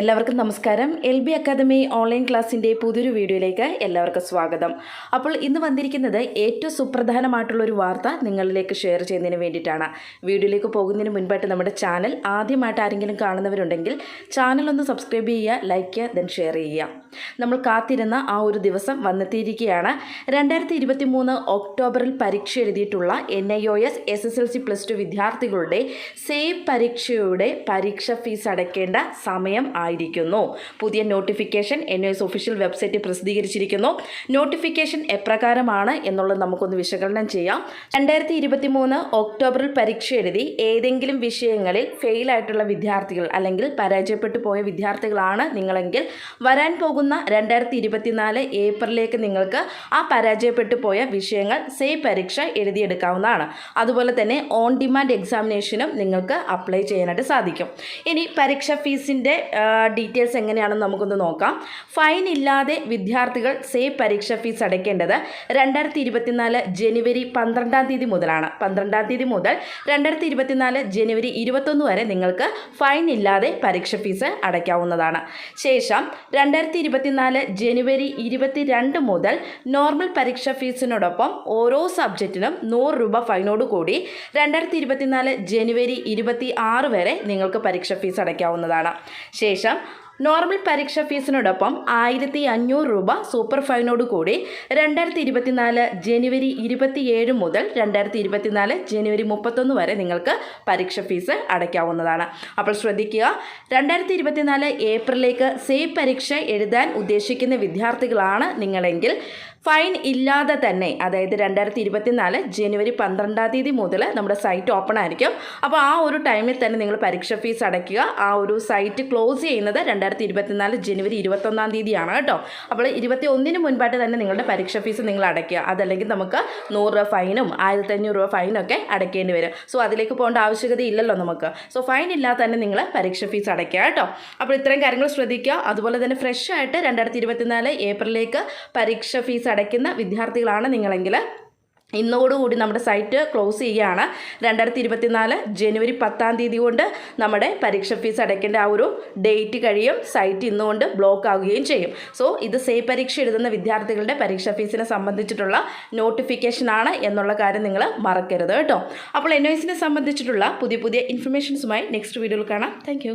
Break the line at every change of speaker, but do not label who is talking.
എല്ലാവർക്കും നമസ്കാരം. L B academy online ക്ലാസ്സിന്റെ പുതിയൊരു വീഡിയോയിലേക്ക് എല്ലാവർക്കും സ്വാഗതം. അപ്പോൾ ഇന്ന് വന്നിരിക്കുന്നത് ഏറ്റവും സുപ്രധാനമായിട്ടുള്ള ഒരു വാർത്ത നിങ്ങളിലേക്ക് ഷെയർ ചെയ്യുന്നതിന് വേണ്ടിയിട്ടാണ്. വീഡിയോയിലേക്ക് പോകുന്നതിന് മുൻപായിട്ട് നമ്മുടെ ചാനൽ ആദ്യമായിട്ട് ആരെങ്കിലും കാണുന്നവരുണ്ടെങ്കിൽ ചാനൽ ഒന്ന് സബ്സ്ക്രൈബ് ചെയ്യുക ലൈക്ക് ചെയ്യുക ദെൻ ഷെയർ ചെയ്യുക. നമ്മൾ കാത്തിരുന്ന ആ ഒരു ദിവസം വന്നെത്തിയിരിക്കുകയാണ്. രണ്ടായിരത്തി ഇരുപത്തി മൂന്ന് ഒക്ടോബറിൽ പരീക്ഷ എഴുതിയിട്ടുള്ള N I O S S S L C plus two വിദ്യാർത്ഥികളുടെ സേവ് പരീക്ഷയുടെ പരീക്ഷ ഫീസ് അടയ്ക്കേണ്ട സമയം ആയിരിക്കുന്നു. പുതിയ നോട്ടിഫിക്കേഷൻ എൻ എസ് ഒഫീഷ്യൽ വെബ്സൈറ്റിൽ പ്രസിദ്ധീകരിച്ചിരിക്കുന്നു. നോട്ടിഫിക്കേഷൻ എപ്രകാരമാണ് എന്നുള്ളത് നമുക്കൊന്ന് വിശകലനം ചെയ്യാം. രണ്ടായിരത്തി ഇരുപത്തി മൂന്ന് ഒക്ടോബറിൽ പരീക്ഷ എഴുതി ഏതെങ്കിലും വിഷയങ്ങളിൽ ഫെയിലായിട്ടുള്ള വിദ്യാർത്ഥികൾ അല്ലെങ്കിൽ പരാജയപ്പെട്ടു പോയ വിദ്യാർത്ഥികളാണ് നിങ്ങളെങ്കിൽ വരാൻ പോകുന്ന രണ്ടായിരത്തി ഇരുപത്തിനാല് ഏപ്രിലേക്ക് നിങ്ങൾക്ക് ആ പരാജയപ്പെട്ടു പോയ വിഷയങ്ങൾ സേ പരീക്ഷ എഴുതിയെടുക്കാവുന്നതാണ്. അതുപോലെ തന്നെ ഓൺ ഡിമാൻഡ് എക്സാമിനേഷനും നിങ്ങൾക്ക് അപ്ലൈ ചെയ്യാനായിട്ട് സാധിക്കും. ഇനി പരീക്ഷ ഫീസിന്റെ ഡീറ്റെയിൽസ് എങ്ങനെയാണെന്ന് നമുക്കൊന്ന് നോക്കാം. ഫൈൻ ഇല്ലാതെ വിദ്യാർത്ഥികൾ സേവ് പരീക്ഷ ഫീസ് അടയ്ക്കേണ്ടത് രണ്ടായിരത്തി ഇരുപത്തിനാല് ജനുവരി പന്ത്രണ്ടാം തീയതി മുതലാണ്. പന്ത്രണ്ടാം തീയതി മുതൽ രണ്ടായിരത്തി ഇരുപത്തിനാല് ജനുവരി ഇരുപത്തൊന്ന് വരെ നിങ്ങൾക്ക് ഫൈൻ ഇല്ലാതെ പരീക്ഷ ഫീസ് അടയ്ക്കാവുന്നതാണ്. ശേഷം രണ്ടായിരത്തി ഇരുപത്തിനാല് ജനുവരി ഇരുപത്തിരണ്ട് മുതൽ നോർമൽ പരീക്ഷ ഫീസിനോടൊപ്പം ഓരോ സബ്ജക്റ്റിനും നൂറ് രൂപ ഫൈനോട് കൂടി രണ്ടായിരത്തി ഇരുപത്തിനാല് ജനുവരി ഇരുപത്തി ആറ് വരെ നിങ്ങൾക്ക് പരീക്ഷ ഫീസ് അടയ്ക്കാവുന്നതാണ്. ശേഷം നോർമൽ പരീക്ഷ ഫീസിനോടൊപ്പം ആയിരത്തി അഞ്ഞൂറ് രൂപ സൂപ്പർ ഫൈനോട് കൂടി രണ്ടായിരത്തി ഇരുപത്തിനാല് ജനുവരി ഇരുപത്തിയേഴ് മുതൽ രണ്ടായിരത്തി ഇരുപത്തിനാല് ജനുവരി മുപ്പത്തൊന്ന് വരെ നിങ്ങൾക്ക് പരീക്ഷ ഫീസ് അടയ്ക്കാവുന്നതാണ്. അപ്പോൾ ശ്രദ്ധിക്കുക രണ്ടായിരത്തി ഇരുപത്തിനാല് ഏപ്രിലേക്ക് സേവ് പരീക്ഷ എഴുതാൻ ഉദ്ദേശിക്കുന്ന വിദ്യാർത്ഥികളാണ് നിങ്ങളെങ്കിൽ ഫൈൻ ഇല്ലാതെ തന്നെ അതായത് രണ്ടായിരത്തി ഇരുപത്തിനാല് ജനുവരി പന്ത്രണ്ടാം തീയതി മുതൽ നമ്മുടെ സൈറ്റ് ഓപ്പൺ ആയിരിക്കും. അപ്പോൾ ആ ഒരു ടൈമിൽ തന്നെ നിങ്ങൾ പരീക്ഷ ഫീസ് അടയ്ക്കുക. ആ ഒരു സൈറ്റ് ക്ലോസ് ചെയ്യുന്നത് രണ്ടായിരത്തി ഇരുപത്തിനാല് ജനുവരി ഇരുപത്തൊന്നാം തീയതിയാണ് കേട്ടോ. അപ്പോൾ ഇരുപത്തി ഒന്നിന് മുൻപായിട്ട് തന്നെ നിങ്ങളുടെ പരീക്ഷ ഫീസ് നിങ്ങൾ അടയ്ക്കുക. അതല്ലെങ്കിൽ നമുക്ക് നൂറ് രൂപ ഫൈനും ആയിരത്തി അഞ്ഞൂറ് രൂപ ഫൈനും ഒക്കെ അടയ്ക്കേണ്ടി വരും. സോ അതിലേക്ക് പോകേണ്ട ആവശ്യകത ഇല്ലല്ലോ നമുക്ക്. സോ ഫൈൻ ഇല്ലാതെ തന്നെ നിങ്ങൾ പരീക്ഷ ഫീസ് അടയ്ക്കുക കേട്ടോ. അപ്പോൾ ഇത്രയും കാര്യങ്ങൾ ശ്രദ്ധിക്കുക. അതുപോലെ തന്നെ ഫ്രഷ് ആയിട്ട് രണ്ടായിരത്തി ഇരുപത്തിനാല് ഏപ്രിലേക്ക് പരീക്ഷ ഫീസ് അടയ്ക്കുന്ന വിദ്യാർത്ഥികളാണ് നിങ്ങളെങ്കിൽ. ഇന്നോടുകൂടി നമ്മുടെ സൈറ്റ് ക്ലോസ് ചെയ്യുകയാണ്. രണ്ടായിരത്തി ഇരുപത്തിനാല് ജനുവരി പത്താം തീയതി കൊണ്ട് നമ്മുടെ പരീക്ഷ ഫീസ് അടയ്ക്കേണ്ട ആ ഒരു ഡേറ്റ് കഴിയും. സൈറ്റ് ഇന്നുകൊണ്ട് ബ്ലോക്ക് ആവുകയും ചെയ്യും. സോ ഇത് സേ പരീക്ഷ എഴുതുന്ന വിദ്യാർത്ഥികളുടെ പരീക്ഷ ഫീസിനെ സംബന്ധിച്ചിട്ടുള്ള നോട്ടിഫിക്കേഷനാണ് എന്നുള്ള കാര്യം നിങ്ങൾ മറക്കരുത് കേട്ടോ. അപ്പോൾ എൻ ഒ സംബന്ധിച്ചിട്ടുള്ള പുതിയ പുതിയ ഇൻഫർമേഷൻസുമായി നെക്സ്റ്റ് വീഡിയോയിൽ കാണാം. താങ്ക്